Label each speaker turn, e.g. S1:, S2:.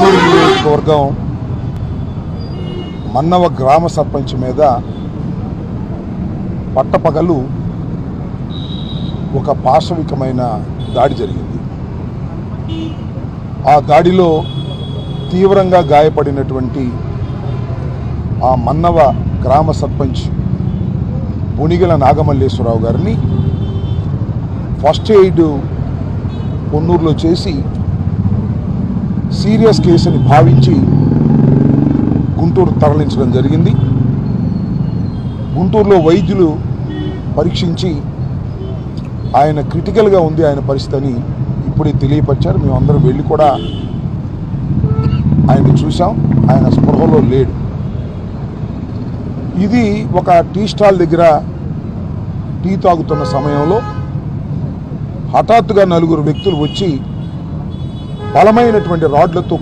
S1: కర్నూలు నియోజకవర్గం మన్నవ గ్రామ సర్పంచ్ మీద పట్టపగలు ఒక పాశవికమైన దాడి జరిగింది. ఆ దాడిలో తీవ్రంగా గాయపడినటువంటి ఆ మన్నవ గ్రామ సర్పంచ్ బునిగల నాగమల్లేశ్వరరావు గారిని ఫస్ట్ ఎయిడ్ పొన్నూరులో చేసి సీరియస్ కేసుని భావించి గుంటూరు తరలించడం జరిగింది. గుంటూరులో వైద్యులు పరీక్షించి ఆయన క్రిటికల్గా ఉంది ఆయన పరిస్థితి అని ఇప్పుడే తెలియపరిచారు. మేమందరం వెళ్ళి కూడా ఆయన చూసాం ఆయన స్పృహలో లేడు. ఇది ఒక టీ స్టాల్ దగ్గర టీ తాగుతున్న సమయంలో హఠాత్తుగా నలుగురు వ్యక్తులు వచ్చి బలమైనటువంటి రాడ్లతో